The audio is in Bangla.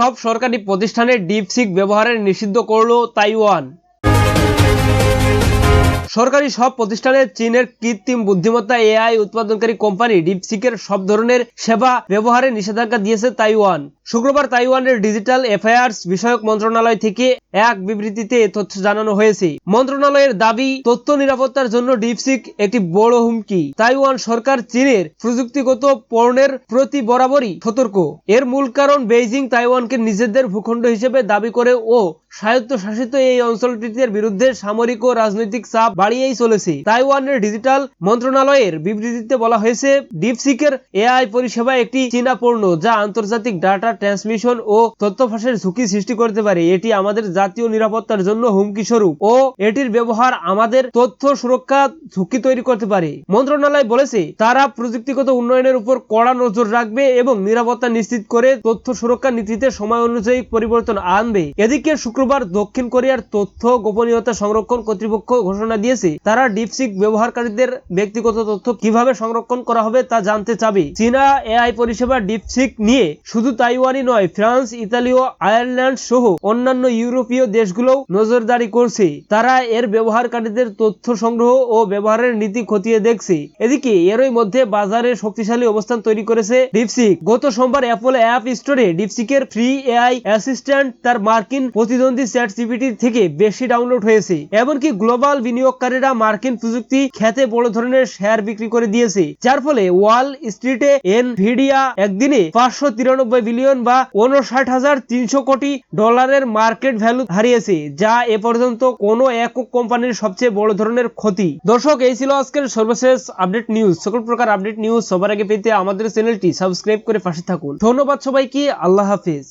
সব সরকারি প্রতিষ্ঠানে ডিপসিক ব্যবহারের নিষিদ্ধ করল তাইওয়ান। সরকারি সব প্রতিষ্ঠানে চীনের কৃত্রিম বুদ্ধিমত্তা এআই উৎপাদনকারী কোম্পানি ডিপসিকের সব ধরনের সেবা ব্যবহারে নিষেধাজ্ঞা দিয়েছে তাইওয়ান। শুক্রবার তাইওয়ানের ডিজিটাল অ্যাফেয়ার্স বিষয়ক মন্ত্রণালয় থেকে এক বিবৃতিতে তথ্য জানানো হয়েছে। মন্ত্রণালয়ের দাবি, তথ্য নিরাপত্তার জন্য ডিপসিক একটি বড় হুমকি। তাইওয়ান সরকার চীনের প্রযুক্তিগত পণ্যের প্রতি বরাবরই সতর্ক। এর মূল কারণ বেইজিং তাইওয়ানকে নিজেদের ভূখণ্ড হিসেবে দাবি করে ও স্বায়ত্তশাসিত এই অঞ্চলটির বিরুদ্ধে সামরিক ও রাজনৈতিক চাপ বাড়িয়েই চলেছে। তাইওয়ানের ডিজিটাল মন্ত্রণালয়ের বিবৃতিতে বলা হয়েছে, ডিপসিকের এআই পরিষেবা একটি চীনা পণ্য যা আন্তর্জাতিক ডাটা ট্রান্সমিশন ও তথ্য ফাঁসের ঝুঁকি সৃষ্টি করতে পারে। এটি আমাদের জাতীয় নিরাপত্তার জন্য হুমকি স্বরূপ ও এটির ব্যবহার আমাদের তথ্য সুরক্ষা ঝুঁকি তৈরি করতে পারে। মন্ত্রণালয় বলেছে, তারা প্রযুক্তিগত উন্নয়নের উপর কড়া নজর রাখবে এবং নিরাপত্তা নিশ্চিত করে তথ্য সুরক্ষা নীতিতে সময় অনুযায়ী পরিবর্তন আনবে। এদিকে শুক্রবার দক্ষিণ কোরিয়ার তথ্য গোপনীয়তা সংরক্ষণ কর্তৃপক্ষ ঘোষণা দিয়েছে, তারা ডিপসিক ব্যবহারকারীদের ব্যক্তিগত তথ্য কীভাবে সংরক্ষণ করা হবে তা জানতে চাবে। চীনা এআই পরিষেবা ডিপসিক নিয়ে শুধু তাইওয়ানই নয়, ফ্রান্স, ইতালি ও আয়ারল্যান্ড সহ অন্যান্য ইউরোপীয় দেশগুলোও নজরদারি করছে। তারা এর ব্যবহারকারীদের তথ্য সংগ্রহ ও ব্যবহারের নীতি খতিয়ে দেখছে। এদিকে, এরই মধ্যে বাজারে শক্তিশালী অবস্থান তৈরি করেছে ডিপসিক গত সোমবার অ্যাপল অ্যাপ স্টোরে ডিপসিকের ফ্রি এআই অ্যাসিস্ট্যান্ট তার মার্কিন প্রতিদ্বন্দ্বী চ্যাট জিপিটি থেকে বেশি ডাউনলোড হয়েছে। এমনকি গ্লোবাল বিনিয়োগকারীরা মার্কিন প্রযুক্তি খ্যাতে বড় ধরনের শেয়ার বিক্রি করে দিয়েছে। যার ফলে ওয়াল স্ট্রিটে এনভিডিয়া একদিনে পাঁচশো তিরানব্বই বিলিয়ন বা উনষাট হাজার তিনশো কোটি ডলারের মার্কেট ভ্যালু হারিয়েছে, যা এ পর্যন্ত কোনো একক কোম্পানির সবচেয়ে বড় ধরনের ক্ষতি। দর্শক, এই ছিল আজকের সর্বশেষ আপডেট নিউজ। সকল প্রকার আপডেট নিউজ সবার আগে পেতে আমাদের চ্যানেলটি সাবস্ক্রাইব করে পাশে থাকুন। ধন্যবাদ সবাইকে, আল্লাহ হাফিজ।